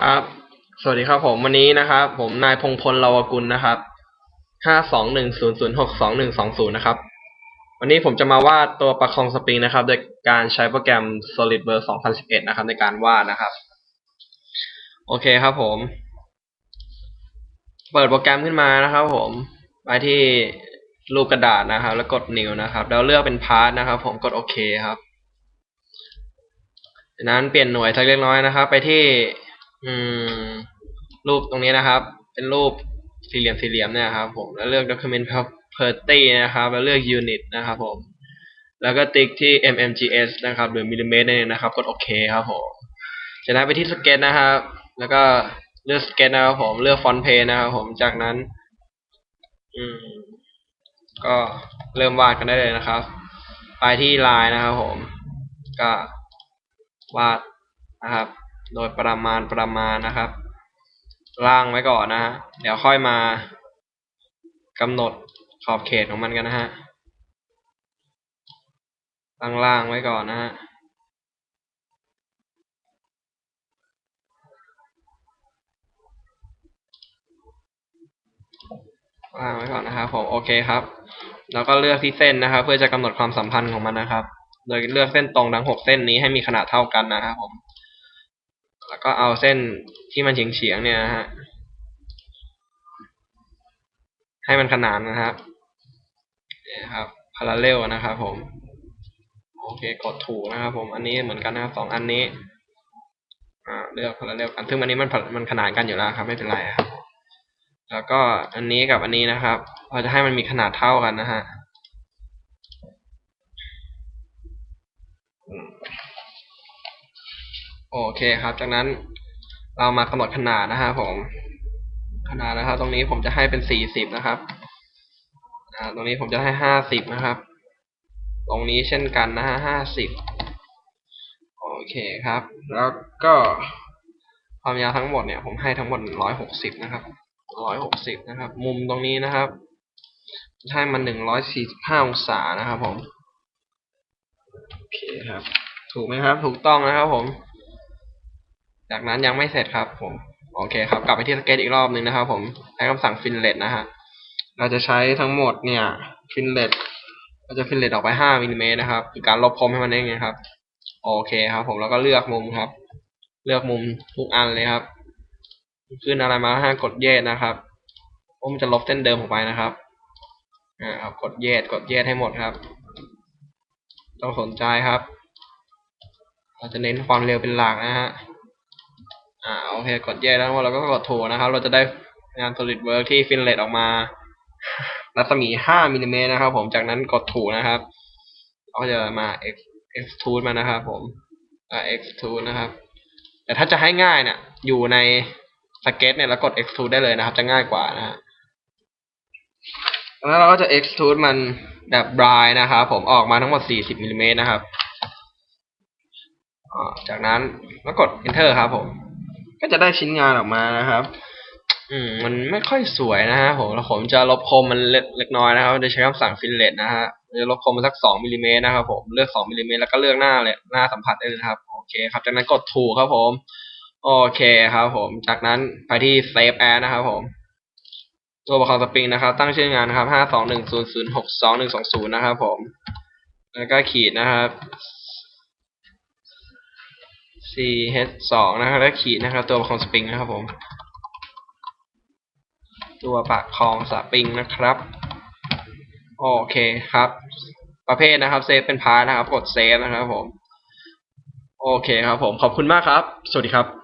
ครับ สวัสดีครับผมวันนี้นะครับ ผมนายพงพลลาวกุลนะครับ ห้าสองหนึ่งศูนย์ศูนย์หกสองหนึ่งสองศูนย์นะครับ วันนี้ผมจะมาวาดตัวประคองสปริงนะครับ โดยการใช้โปรแกรม SolidWorks 2011 นะครับ ในการวาดนะครับ โอเคครับผม เปิดโปรแกรมขึ้นมานะครับ ผม ไปที่รูปกระดาษนะครับ แล้วกด New นะครับ แล้วเลือกเป็นพาร์ทนะครับ ผมกดโอเคครับจากนั้นเปลี่ยนหน่วยสักเล็กน้อยนะครับ ไปที่ อืม รูปตรงนี้นะครับ เป็นรูปสี่เหลี่ยมสี่เหลี่ยมเนี่ยครับ ผมแล้วเลือก document property นะครับ แล้วเลือก unit นะครับ ผม แล้วก็ติ๊กที่ mmgs นะครับ หรือมิลลิเมตรนั่นเองนะครับ กดโอเคครับผมจากนั้นไปที่สเก็ตนะครับ แล้วก็เลือกสเก็ตนะครับ ผมเลือกฟอนต์เพย์นะครับ ผมจากนั้น อืม ก็เริ่มวาดกันได้เลยนะครับ ไปที่ลายนะครับ ผม ก็วาดนะครับ โดยประมาณประมาณนะครับ ล่างไว้ก่อนนะฮะเดี๋ยวค่อยมากำหนดขอบเขตของมันกันนะฮะล่างล่างไว้ก่อนนะฮะล่างไว้ก่อนนะครับผมโอเคครับ แล้วก็เลือกที่เส้นนะครับ เพื่อจะกำหนดความสัมพันธ์ของมันนะครับ โดยเลือกเส้นตรงทั้งหกเส้นนี้ให้มีขนาดเท่ากันนะครับผม แล้วก็เอาเส้นที่มันเฉียงเฉียงๆเนี่ยฮะให้มันขนานนะครับนี่ครับพาราเรลนะครับผม โอเคกดถูกนะครับผมอันนี้เหมือนกันนะครับสองอันนี้อ่าเลือกพาราเรลกันซึ่งอันนี้มันมันขนานกันอยู่แล้วครับ ไม่เป็นไรครับแล้วก็อันนี้กับอันนี้นะครับ เราจะให้มันมีขนาดเท่ากันนะฮะอืม โอเคครับ จากนั้นเรามากำหนดขนาดนะฮะผมขนาดนะครับ ตรงนี้ผมจะให้เป็นสี่สิบนะครับตรงนี้ผมจะให้ห้าสิบนะครับ ตรงนี้เช่นกันนะฮะห้าสิบโอเคครับ แล้วก็ความยาวทั้งหมดเนี่ย ผมให้ทั้งหมดร้อยหกสิบนะครับร้อยหกสิบนะครับ มุมตรงนี้นะครับใช่มันหนึ่งร้อยสี่สิบห้าองศานะครับผม โอเคครับ ถูกไหมครับ ถูกต้องนะครับผม จากนั้นยังไม่เสร็จครับผมโอเคครับ กลับไปที่สเก็ตอีกรอบหนึ่งนะครับ ผมใช้คำสั่งฟินเลตนะฮะเราจะใช้ทั้งหมดเนี่ยฟินเลตเราจะฟินเลตออกไปห้ามิลลิเมตรนะครับคือการลบคมให้มันเองไงครับ โอเคครับ ผมแล้วก็เลือกมุมครับ เลือกมุมทุกอันเลยครับ ขึ้นอะไรมาห้ากดเยสนะครับผมจะลบเส้นเดิมออกไปนะครับอ่าครับกดเยสกดเยสให้หมดครับ ต้องสนใจครับ เราจะเน้นความเร็วเป็นหลักนะฮะ อ่าโอเคกดเยสแล้วเราก็กดถูนะครับ เราจะได้งาน SolidWorks ที่ฟินเลตออกมา รัศมี 5มิลลิเมตรนะครับ ผมจากนั้นกดถูนะครับเราก็จะมา X extrude มานะครับ ผมอ่า extrude นะครับ แต่ถ้าจะให้ง่ายเนี่ยอยู่ในสเก็ตเนี่ยแล้วกด extrude ได้เลยนะครับ จะง่ายกว่านะฮะแล้วเราก็จะ extrude มันแบบบรายนะครับผมออกมาทั้งหมด 40มิลลิเมตรนะครับอ่าจากนั้นแล้วกด enter ครับผม ก็จะได้ชิ้นงานออกมานะครับ อืมมันไม่ค่อยสวยนะฮะผมแล้วผมจะลบคมมันเล็กน้อยนะครับจะใช้คำสั่งฟินเลตนะฮะจะลบคมมันสักสองมิลลิเมตรนะครับผมเลือกสองมิลลิเมตรแล้วก็เลือกหน้าเลยหน้าสัมผัสได้เลยนะครับโอเคครับ จากนั้นกดถูกครับผม โอเคครับผม จากนั้นไปที่ save as นะครับผมตัวประคองสปริงนะครับ ตั้งชื่องานนะครับห้าสองหนึ่งศูนย์ศูนย์หกสองหนึ่งสองศูนย์นะครับผม แล้วก็ขีดนะครับ c h สองนะครับแล้วขีดนะครับ ตัวประคองสปริงนะครับผม ตัวปากคลองสปริงนะครับ โอเคครับ ประเภทนะครับเซฟเป็นพาร์นะครับ กดเซฟนะครับผม โอเคครับผม ขอบคุณมากครับ สวัสดีครับ